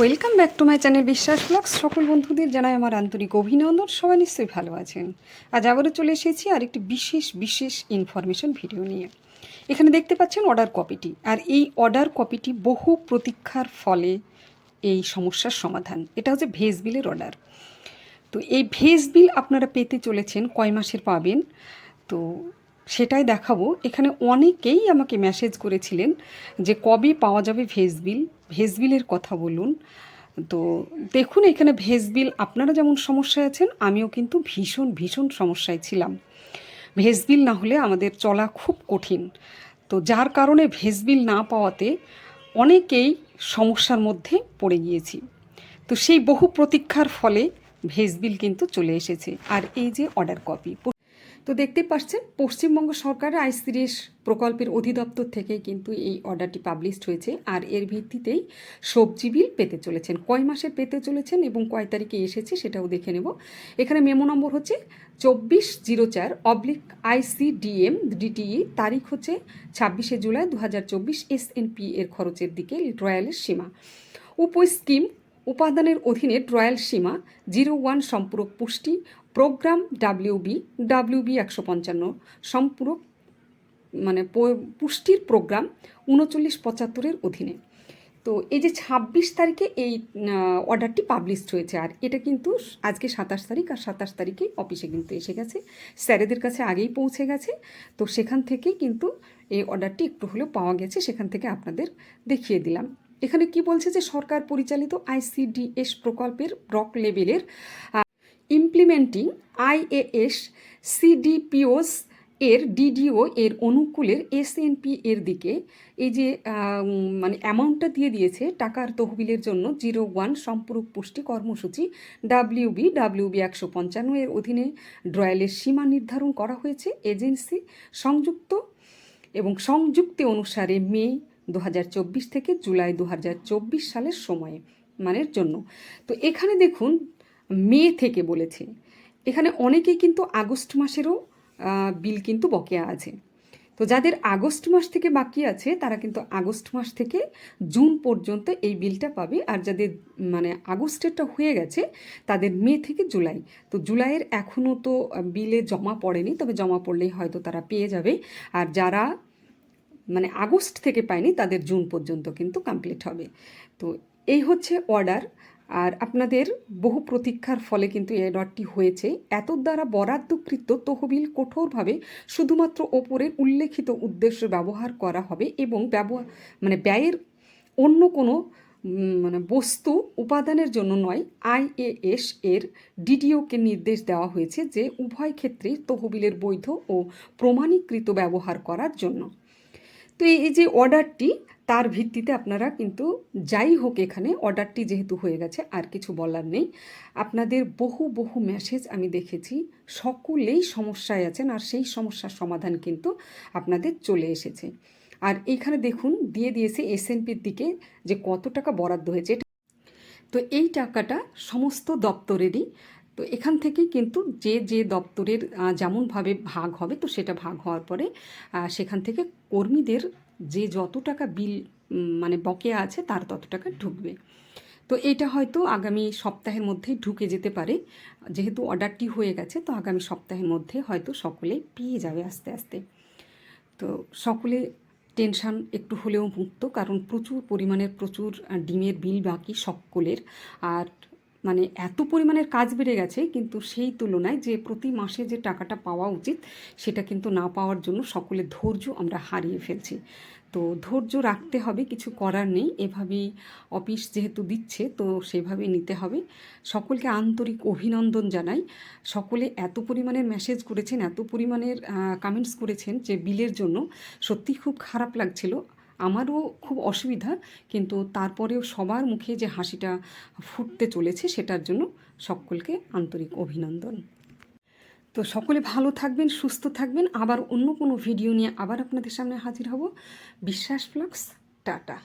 Welcome back to my channel Biswas blogs সকল বন্ধুদের জানাই আমার আন্তরিক অভিনন্দন। সবাই নিশ্চয়ই ভালো আছেন। আজ আবারও চলে এসেছি আর একটি বিশেষ বিশেষ ইনফরমেশন ভিডিও নিয়ে। এখানে দেখতে পাচ্ছেন অর্ডার কপিটি আর এই অর্ডার কপিটি বহু প্রতীক্ষার ফলে এই সমস্যার সমাধান। এটা হচ্ছে ভেজ বিলের অর্ডার তো এই ভেজ বিল আপনারা পেতে চলেছেন কয় মাসের পাবেন? তো সেটাই দেখাবো। এখানে অনেকেই আমাকে মেসেজ করেছিলেন যে কবে পাওয়া যাবে ভেজ বিল। ভেজ বিলের কথা বলুন। তো দেখুন, এখানে ভেজ বিল আপনারা যেমন সমস্যায় আছেন, আমিও কিন্তু ভীষণ ভীষণ সমস্যায় ছিলাম। ভেজ বিল না হলে আমাদের চলা খুব কঠিন। তো যার কারণে ভেজ বিল না পাওয়াতে অনেকেই সমস্যার মধ্যে পড়ে গিয়েছি। তো সেই বহু প্রতীক্ষার ফলে ভেজ বিল কিন্তু চলে এসেছে। আর এই যে অর্ডার কপি তো দেখতে পাচ্ছেন, পশ্চিমবঙ্গ সরকারের আইসিডিএস প্রকল্পের অধিদপ্তর থেকে কিন্তু এই অর্ডারটি পাবলিশড হয়েছে আর এর ভিত্তিতেই সবজি বিল পেতে চলেছেন। কয় মাসে পেতে চলেছেন এবং কয় তারিখে এসেছে সেটাও দেখে নেব। এখানে মেমো নম্বর হচ্ছে চব্বিশ জিরো চার অবলিক আইসিডিএম ডিটিই, তারিখ হচ্ছে ছাব্বিশে জুলাই দু হাজার চব্বিশ এসএনপি এর খরচের দিকে রয়্যালের সীমা। উপ স্কিম, উপাদানের অধীনে ট্রয়াল সীমা, জিরো ওয়ান সম্পূরক পুষ্টি প্রোগ্রাম ডাব্লিউবি ডাব্লিউবি একশো পঞ্চান্ন, সম্পূরক মানে পুষ্টির প্রোগ্রাম উনচল্লিশ পঁচাত্তরের অধীনে। তো এই যে ছাব্বিশ তারিখে এই অর্ডারটি পাবলিশড হয়েছে, আর এটা কিন্তু আজকে সাতাশ তারিখ, আর সাতাশ তারিখে অফিসে কিন্তু এসে গেছে। স্যারেদের কাছে আগেই পৌঁছে গেছে। তো সেখান থেকে কিন্তু এই অর্ডারটি একটু হলেও পাওয়া গেছে, সেখান থেকে আপনাদের দেখিয়ে দিলাম। এখানে কি বলছে যে সরকার পরিচালিত আইসিডিএস প্রকল্পের ব্লক লেভেলের ইমপ্লিমেন্টিং আইএএস সিডিপিওস এর ডিডিও এর অনুকূলের এসএনপি এর দিকে, এই যে মানে অ্যামাউন্টটা দিয়ে দিয়েছে টাকার তহবিলের জন্য জিরো ওয়ান সম্পূরক পুষ্টি কর্মসূচি ডাব্লিউবি ডাব্লিউবি একশো পঞ্চান্ন এর অধীনে ড্রয়ালের সীমা নির্ধারণ করা হয়েছে এজেন্সি সংযুক্ত এবং সংযুক্তি অনুসারে মে দু হাজার চব্বিশ থেকে জুলাই দু হাজার চব্বিশ সালের সময়ে, মানের জন্য। তো এখানে দেখুন মে থেকে বলেছে। এখানে অনেকেই কিন্তু আগস্ট মাসেরও বিল কিন্তু বকেয়া আছে। তো যাদের আগস্ট মাস থেকে বাকি আছে, তারা কিন্তু আগস্ট মাস থেকে জুন পর্যন্ত এই বিলটা পাবে। আর যাদের মানে আগস্টেরটা হয়ে গেছে, তাদের মে থেকে জুলাই। তো জুলাইয়ের এখনও তো বিলে জমা পড়েনি, তবে জমা পড়লেই হয়তো তারা পেয়ে যাবে। আর যারা মানে আগস্ট থেকে পায়নি, তাদের জুন পর্যন্ত কিন্তু কমপ্লিট হবে। তো এই হচ্ছে অর্ডার আর আপনাদের বহু প্রতীক্ষার ফলে কিন্তু এই অর্ডারটি হয়েছে। এত দ্বারা বরাদ্দকৃত তহবিল কঠোরভাবে শুধুমাত্র ওপরের উল্লেখিত উদ্দেশ্য ব্যবহার করা হবে এবং ব্যবহার মানে ব্যয়ের অন্য কোনো মানে বস্তু উপাদানের জন্য নয় আইএএস এর ডিডিওকে নির্দেশ দেওয়া হয়েছে যে উভয় ক্ষেত্রে তহবিলের বৈধ ও প্রমাণীকৃত ব্যবহার করার জন্য। তো এই যে অর্ডারটি তার ভিত্তিতে আপনারা কিন্তু যাই হোক এখানে অর্ডারটি যেহেতু হয়ে গেছে, আর কিছু বলার নেই। আপনাদের বহু বহু মেসেজ আমি দেখেছি, সকলেই সমস্যায় আছেন, আর সেই সমস্যার সমাধান কিন্তু আপনাদের চলে এসেছে। আর এইখানে দেখুন, দিয়ে দিয়েছে এসএনপির দিকে যে কত টাকা বরাদ্দ হয়েছে। তো এই টাকাটা সমস্ত দপ্তরেরই। তো এখান থেকেই কিন্তু যে যে দপ্তরের যেমনভাবে ভাগ হবে, তো সেটা ভাগ হওয়ার পরে সেখান থেকে কর্মীদের যে যত টাকা বিল মানে বকেয়া আছে তার তত টাকা ঢুকবে। তো এটা হয়তো আগামী সপ্তাহের মধ্যেই ঢুকে যেতে পারে। যেহেতু অর্ডারটি হয়ে গেছে, তো আগামী সপ্তাহের মধ্যে হয়তো সকলে পেয়ে যাবে আস্তে আস্তে। তো সকলে টেনশন একটু হলেও মুক্ত, কারণ প্রচুর পরিমাণের প্রচুর ডিমের বিল বাকি সকলের। আর মানে এত পরিমাণের কাজ বেড়ে গেছে কিন্তু সেই তুলনায় যে প্রতি মাসে যে টাকাটা পাওয়া উচিত, সেটা কিন্তু না পাওয়ার জন্য সকলের ধৈর্য আমরা হারিয়ে ফেলছি। তো ধৈর্য রাখতে হবে, কিছু করার নেই। এভাবেই অফিস যেহেতু দিচ্ছে, তো সেভাবেই নিতে হবে। সকলকে আন্তরিক অভিনন্দন জানাই। সকলে এত পরিমাণের মেসেজ করেছেন, এত পরিমাণের কমেন্টস করেছেন যে বিলের জন্য সত্যি খুব খারাপ লাগছিল। আমারও খুব অসুবিধা, কিন্তু তারপরেও সবার মুখে যে হাসিটা ফুটতে চলেছে সেটার জন্য সকলকে আন্তরিক অভিনন্দন। তো সকলে ভালো থাকবেন, সুস্থ থাকবেন। আবার অন্য কোনো ভিডিও নিয়ে আবার আপনাদের সামনে হাজির হব। বিশ্বাস ফ্লাক্স টাটা।